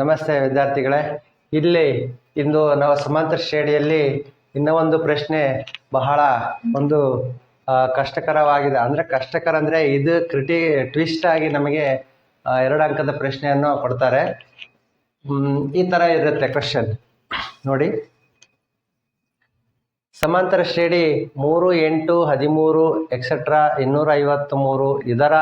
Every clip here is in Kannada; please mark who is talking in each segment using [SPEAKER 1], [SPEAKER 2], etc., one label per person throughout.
[SPEAKER 1] ನಮಸ್ತೆ ವಿದ್ಯಾರ್ಥಿಗಳೇ. ಇಲ್ಲಿ ಇಂದು ನಾವು ಸಮಾಂತರ ಶ್ರೇಣಿಯಲ್ಲಿ ಇನ್ನೂ ಒಂದು ಪ್ರಶ್ನೆ ಬಹಳ ಒಂದು ಕಷ್ಟಕರವಾಗಿದೆ. ಅಂದರೆ ಕಷ್ಟಕರ ಅಂದರೆ ಇದು ಕ್ರಿಟಿ, ಟ್ವಿಸ್ಟ್ ಆಗಿ ನಮಗೆ ಎರಡು ಅಂಕದ ಪ್ರಶ್ನೆಯನ್ನು ಕೊಡ್ತಾರೆ. ಈ ಥರ ಇರುತ್ತೆ ಕ್ವಶನ್. ನೋಡಿ. ಸಮಾಂತರ ಶ್ರೇಣಿ ಮೂರು ಎಂಟು ಹದಿಮೂರು ಎಕ್ಸೆಟ್ರಾ ಇನ್ನೂರ ಐವತ್ತ್ಮೂರು ಇದರ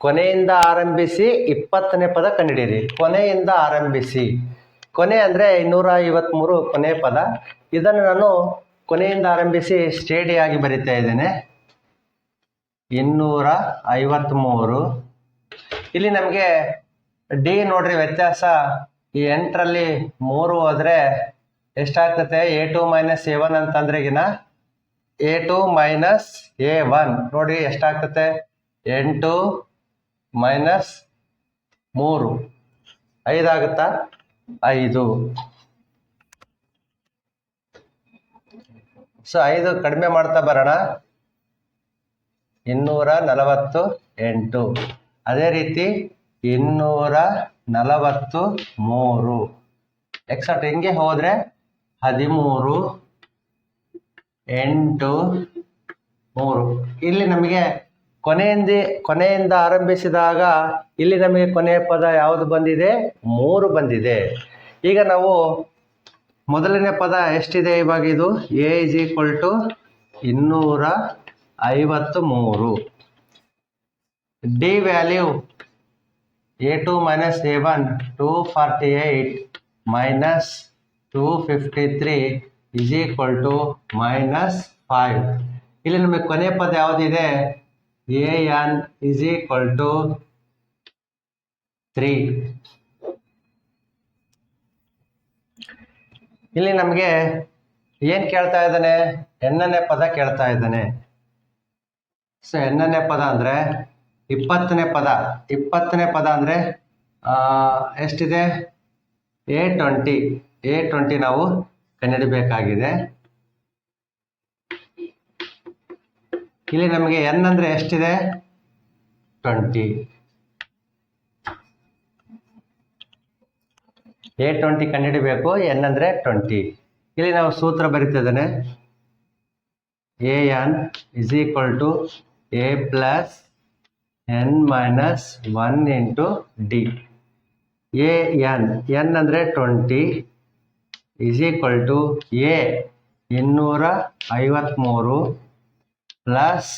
[SPEAKER 1] ಕೊನೆಯಿಂದ ಆರಂಭಿಸಿ ಇಪ್ಪತ್ತನೇ ಪದ ಕಂಡುಹಿಡಿಯಿರಿ. ಕೊನೆಯಿಂದ ಆರಂಭಿಸಿ. ಕೊನೆ ಅಂದರೆ ಇನ್ನೂರ ಐವತ್ತ್ಮೂರು ಕೊನೆ ಪದ. ಇದನ್ನು ನಾನು ಕೊನೆಯಿಂದ ಆರಂಭಿಸಿ ಸ್ಟೇಡಿಯಾಗಿ ಬರಿತಾ ಇದ್ದೇನೆ. ಇನ್ನೂರ ಐವತ್ತ್ಮೂರು ಇಲ್ಲಿ ನಮಗೆ ಡಿ ನೋಡ್ರಿ ವ್ಯತ್ಯಾಸ. ಈ ಎಂಟರಲ್ಲಿ ಮೂರು ಹೋದರೆ ಎಷ್ಟಾಗ್ತದೆ? A two minus A one ಅಂತಂದ್ರೆಗಿನ A two minus A one. ನೋಡಿ ಎಷ್ಟಾಗ್ತದೆ? ಎಂಟು ಮೈನಸ್ ಮೂರು. ಐದಾಗುತ್ತಾ ಐದು. ಸೊ ಐದು ಕಡಿಮೆ ಮಾಡ್ತಾ ಬರೋಣ. ಇನ್ನೂರ ನಲವತ್ತು ಎಂಟು. ಅದೇ ರೀತಿ ಇನ್ನೂರ ನಲವತ್ತು ಮೂರು. ಎಕ್ಸಾಕ್ಟ್ ಹೆಂಗೆ ಹೋದರೆ? ಹದಿಮೂರು ಎಂಟು ಮೂರು. ಇಲ್ಲಿ ನಮಗೆ ಕೊನೆಯಿಂದ ಕೊನೆಯಿಂದ ಆರಂಭಿಸಿದಾಗ ಇಲ್ಲಿ ನಮಗೆ ಕೊನೆಯ ಪದ ಯಾವುದು ಬಂದಿದೆ? ಮೂರು ಬಂದಿದೆ. ಈಗ ನಾವು ಮೊದಲನೇ ಪದ ಎಷ್ಟಿದೆ ಇವಾಗ ಇದು? ಎ ಇಸ್ ಈಕ್ವಲ್ ಟು ಇನ್ನೂರ ಐವತ್ತು ಮೂರು D value A two minus A one two forty eight minus two fifty three is equal to minus five ಇಲ್ಲಿ ನಮಗೆ ಕೊನೆಯ ಪದ ಯಾವುದಿದೆ? A N is equal to three ಇಲ್ಲಿ ನಮಗೆ ಏನು ಕೇಳ್ತಾ ಇದ್ದಾನೆ? ಎನ್ನನೇ ಪದ ಕೇಳ್ತಾ ಇದ್ದಾನೆ. ಸೊ ಎನ್ನನೇ ಪದ ಅಂದರೆ ಇಪ್ಪತ್ತನೇ ಪದ. ಇಪ್ಪತ್ತನೇ ಪದ ಅಂದರೆ ಎಷ್ಟಿದೆ? ಎ ಟ್ವೆಂಟಿ ಎ ಟ್ವೆಂಟಿ ನಾವು ಕಂಡುಹಿಡಬೇಕಾಗಿದೆ ಇಲ್ಲಿ ನಮಗೆ ಎನ್ ಅಂದರೆ ಎಷ್ಟಿದೆ? ಟ್ವೆಂಟಿ ಎ ಟ್ವೆಂಟಿ ಕಂಡುಹಿಡಬೇಕು ಎನ್ ಅಂದರೆ ಟ್ವೆಂಟಿ ಇಲ್ಲಿ ನಾವು ಸೂತ್ರ ಬರಿತಿದ್ದೇನೆ. A N is equal to A plus N minus one into D A N N ಅಂದರೆ twenty is equal to A ಇನ್ನೂರ ಐವತ್ತ್ಮೂರು ಪ್ಲಸ್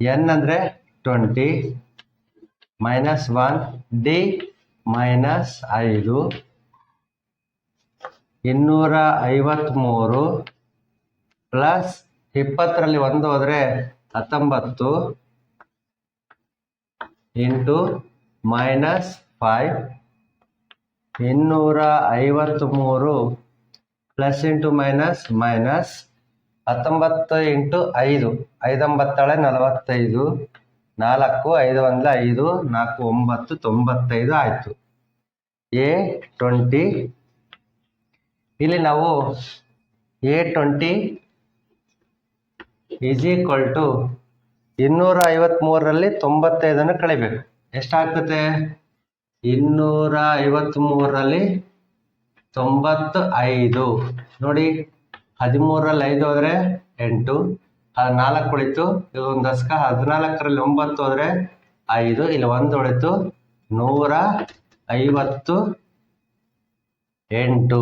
[SPEAKER 1] ಎನ್ ಅಂದರೆ twenty minus one D minus ಐದು ಇನ್ನೂರ ಐವತ್ತ್ಮೂರು ಪ್ಲಸ್ ಇಪ್ಪತ್ತರಲ್ಲಿ ಒಂದು ಹೋದರೆ ಹತ್ತೊಂಬತ್ತು ಇಂಟು ಮೈನಸ್ ಫೈವ್ ಇನ್ನೂರ ಐವತ್ತ್ಮೂರು ಪ್ಲಸ್ ಇಂಟು ಮೈನಸ್ ಮೈನಸ್ ಹತ್ತೊಂಬತ್ತು ಇಂಟು ಐದು, ಐದೊಂಬತ್ತಳೆ, ನಲವತ್ತೈದು, ನಾಲ್ಕು, ಐದು ಒಂದು ಐದು, ನಾಲ್ಕು ಒಂಬತ್ತು, ತೊಂಬತ್ತೈದು ಆಯಿತು. A twenty. ಇಲ್ಲಿ ನಾವು A twenty is equal to ಇನ್ನೂರ ಐವತ್ತ್ಮೂರರಲ್ಲಿ ತೊಂಬತ್ತೈದನ್ನು ಕಳಿಬೇಕು. ಎಷ್ಟಾಗ್ತದೆ? ಇನ್ನೂರ ಐವತ್ತ್ಮೂರರಲ್ಲಿ ತೊಂಬತ್ತು ಐದು ನೋಡಿ. ಹದಿಮೂರರಲ್ಲಿ ಐದು ಹೋದರೆ ಎಂಟು ನಾಲ್ಕು ಉಳಿತು ಇದು ಒಂದು ದಶಕ ಹದಿನಾಲ್ಕರಲ್ಲಿ ಒಂಬತ್ತು ಹೋದರೆ ಐದು, ಇಲ್ಲಿ ಒಂದು ಉಳಿತು ನೂರ ಐವತ್ತು ಎಂಟು.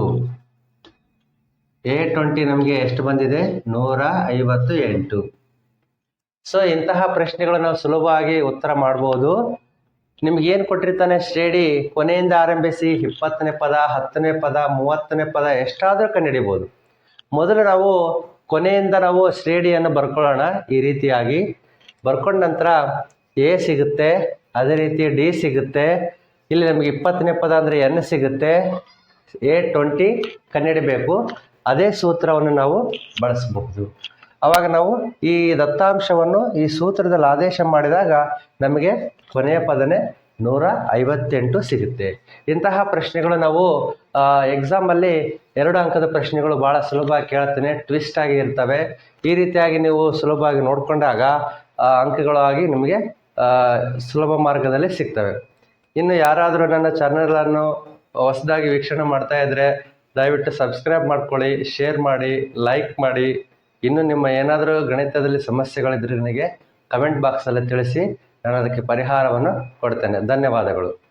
[SPEAKER 1] ಎ ಟ್ವೆಂಟಿ ನಮಗೆ ಎಷ್ಟು ಬಂದಿದೆ? ನೂರ ಐವತ್ತು ಎಂಟು. ಸೊ ಇಂತಹ ಪ್ರಶ್ನೆಗಳು ನಾವು ಸುಲಭವಾಗಿ ಉತ್ತರ ಮಾಡ್ಬೋದು. ನಿಮ್ಗೆ ಏನು ಕೊಟ್ಟಿರ್ತಾನೆ ಶ್ರೇಣಿ, ಕೊನೆಯಿಂದ ಆರಂಭಿಸಿ, ಇಪ್ಪತ್ತನೇ ಪದ, ಹತ್ತನೇ ಪದ, ಮೂವತ್ತನೇ ಪದ, ಎಷ್ಟಾದರೂ ಕಂಡುಹಿಡಿಬೋದು ಮೊದಲು ನಾವು ಕೊನೆಯಿಂದ ನಾವು ಶ್ರೇಣಿಯನ್ನು ಬರ್ಕೊಳ್ಳೋಣ ಈ ರೀತಿಯಾಗಿ. ಬರ್ಕೊಂಡ ನಂತರ ಎ ಸಿಗುತ್ತೆ, ಅದೇ ರೀತಿ ಡಿ ಸಿಗುತ್ತೆ, ಇಲ್ಲಿ ನಮಗೆ ಇಪ್ಪತ್ತನೇ ಪದ ಅಂದರೆ ಎನ್ ಸಿಗುತ್ತೆ, ಎ ಟ್ವೆಂಟಿ ಕನ್ನಡಿಬೇಕು ಅದೇ ಸೂತ್ರವನ್ನು ನಾವು ಬಳಸಬಹುದು. ಆವಾಗ ನಾವು ಈ ದತ್ತಾಂಶವನ್ನು ಈ ಸೂತ್ರದಲ್ಲಿ ಆದೇಶ ಮಾಡಿದಾಗ ನಮಗೆ ಕೊನೆಯ ಪದನೇ ನೂರ ಐವತ್ತೆಂಟು ಸಿಗುತ್ತೆ. ಇಂತಹ ಪ್ರಶ್ನೆಗಳು ನಾವು ಎಕ್ಸಾಮಲ್ಲಿ ಎರಡು ಅಂಕದ ಪ್ರಶ್ನೆಗಳು ಭಾಳ ಸುಲಭ ಕೇಳ್ತೇನೆ ಟ್ವಿಸ್ಟ್ ಆಗಿ ಇರ್ತವೆ. ಈ ರೀತಿಯಾಗಿ ನೀವು ಸುಲಭವಾಗಿ ನೋಡಿಕೊಂಡಾಗ ಅಂಕಗಳಾಗಿ ನಿಮಗೆ ಸುಲಭ ಮಾರ್ಗದಲ್ಲಿ ಸಿಗ್ತವೆ. ಇನ್ನು ಯಾರಾದರೂ ನನ್ನ ಚಾನಲನ್ನು ಹೊಸದಾಗಿ ವೀಕ್ಷಣೆ ಮಾಡ್ತಾ ಇದ್ದರೆ ದಯವಿಟ್ಟು ಸಬ್ಸ್ಕ್ರೈಬ್ ಮಾಡ್ಕೊಳ್ಳಿ ಶೇರ್ ಮಾಡಿ ಲೈಕ್ ಮಾಡಿ. ಇನ್ನು ನಿಮ್ಮ ಏನಾದರೂ ಗಣಿತದಲ್ಲಿ ಸಮಸ್ಯೆಗಳಿದ್ರೆ ನನಗೆ ಕಮೆಂಟ್ ಬಾಕ್ಸಲ್ಲಿ ತಿಳಿಸಿ. ನಾನು ಅದಕ್ಕೆ ಪರಿಹಾರವನ್ನು ಕೊಡ್ತೇನೆ. ಧನ್ಯವಾದಗಳು.